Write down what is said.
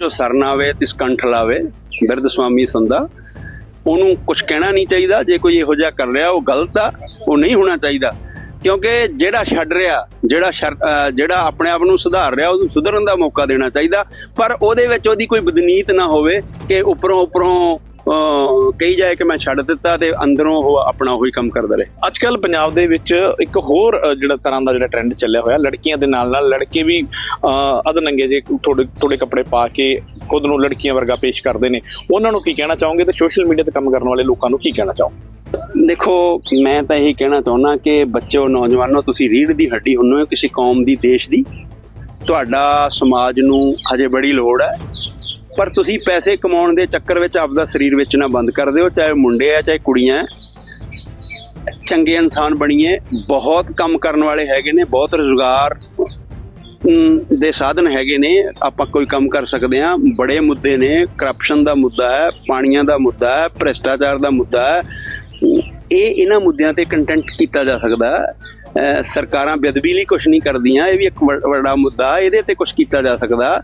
ਜੋ ਸਰਨਾਵੇ ਲਾਵੇ ਬਿਰਧ ਸੁਆਮੀ ਸੰਦਾ ਉਹਨੂੰ ਕੁਝ ਕਹਿਣਾ ਨਹੀਂ ਚਾਹੀਦਾ ਜੇ ਕੋਈ ਇਹੋ ਜਿਹਾ ਕਰ ਰਿਹਾ ਉਹ ਗਲਤ ਆ ਉਹ ਨਹੀਂ ਹੋਣਾ ਚਾਹੀਦਾ। ਕਿਉਂਕਿ ਜਿਹੜਾ ਛੱਡ ਰਿਹਾ ਜਿਹੜਾ ਜਿਹੜਾ ਆਪਣੇ ਆਪ ਨੂੰ ਸੁਧਾਰ ਰਿਹਾ ਉਹਨੂੰ ਸੁਧਰਨ ਦਾ ਮੌਕਾ ਦੇਣਾ ਚਾਹੀਦਾ। ਪਰ ਉਹਦੇ ਵਿੱਚ ਉਹਦੀ ਕੋਈ ਬਦਨੀਤ ਨਾ ਹੋਵੇ ਕਿ ਉੱਪਰੋਂ ਉੱਪਰੋਂ ਅਹ, ਕਹੀ ਜਾਏ ਕਿ ਮੈਂ ਛੱਡ ਦਿੱਤਾ ਤੇ ਅੰਦਰੋਂ ਉਹ ਆਪਣਾ ਉਹੀ ਕੰਮ ਕਰਦਾ ਰਹੇ। ਅੱਜ ਕੱਲ ਪੰਜਾਬ ਦੇ ਵਿੱਚ ਇੱਕ ਹੋਰ ਜਿਹੜਾ ਤਰ੍ਹਾਂ ਦਾ ਜਿਹੜਾ ਟ੍ਰੈਂਡ ਚੱਲਿਆ ਹੋਇਆ ਲੜਕੀਆਂ ਦੇ ਨਾਲ ਨਾਲ ਲੜਕੇ ਵੀ ਅ, ਅਧਨੰਗੇ ਜੇ ਥੋੜੇ ਥੋੜੇ ਕੱਪੜੇ ਪਾ ਕੇ ਖੁਦ ਨੂੰ ਲੜਕੀਆਂ ਵਰਗਾ ਪੇਸ਼ ਕਰਦੇ ਨੇ। ਉਹਨਾਂ ਨੂੰ ਕੀ ਕਹਿਣਾ ਚਾਹੋਗੇ ਤੇ ਸੋਸ਼ਲ ਮੀਡੀਆ ਤੇ ਕੰਮ ਕਰਨ ਵਾਲੇ ਲੋਕਾਂ ਨੂੰ ਕੀ ਕਹਿਣਾ ਚਾਹੋਗੇ? ਦੇਖੋ ਮੈਂ ਤਾਂ ਇਹੀ ਕਹਿਣਾ ਚਾਹੁੰਦਾ ਕਿ ਬੱਚਿਓ ਨੌਜਵਾਨੋ ਤੁਸੀਂ ਰੀੜ ਦੀ ਹੱਡੀ ਹੁੰਨੇ ਹੋ ਕਿਸੇ ਕੌਮ ਦੀ ਦੇਸ਼ ਦੀ। ਤੁਹਾਡਾ ਸਮਾਜ ਨੂੰ ਹਜੇ ਬੜੀ ਲੋੜ ਹੈ। ਪਰ ਤੁਸੀਂ ਪੈਸੇ ਕਮਾਉਣ ਦੇ ਚੱਕਰ ਵਿੱਚ ਆਪਦਾ ਸਰੀਰ ਵੇਚਣਾ ਬੰਦ ਕਰ ਦਿਓ, ਚਾਹੇ ਮੁੰਡੇ ਆ, ਚਾਹੇ ਕੁੜੀਆਂ ਚੰਗੇ ਇਨਸਾਨ ਬਣੀਏ, ਬਹੁਤ ਕੰਮ ਕਰਨ ਵਾਲੇ ਹੈਗੇ ਨੇ, ਬਹੁਤ ਰੁਜ਼ਗਾਰ ਦੇ ਸਾਧਨ ਹੈਗੇ ਨੇ, ਆਪਾਂ ਕੋਈ ਕੰਮ ਕਰ ਸਕਦੇ ਹਾਂ। ਬੜੇ ਮੁੱਦੇ ਨੇ ਕਰਪਸ਼ਨ ਦਾ ਮੁੱਦਾ ਹੈ, ਪਾਣੀਆਂ ਦਾ ਮੁੱਦਾ ਹੈ, ਭ੍ਰਿਸ਼ਟਾਚਾਰ ਦਾ ਮੁੱਦਾ ਹੈ। ਇਹ ਇਹਨਾਂ ਮੁੱਦਿਆਂ ਤੇ ਕੰਟੈਂਟ ਕੀਤਾ ਜਾ ਸਕਦਾ ਹੈ। ਸਰਕਾਰਾਂ ਬੇਅਦਬੀ ਲਈ ਕੁਝ ਨਹੀਂ ਕਰਦੀਆਂ, ਇਹ ਵੀ ਇੱਕ ਵ- ਵੱਡਾ ਮੁੱਦਾ ਇਹਦੇ ਤੇ ਕੁਝ ਕੀਤਾ ਜਾ ਸਕਦਾ।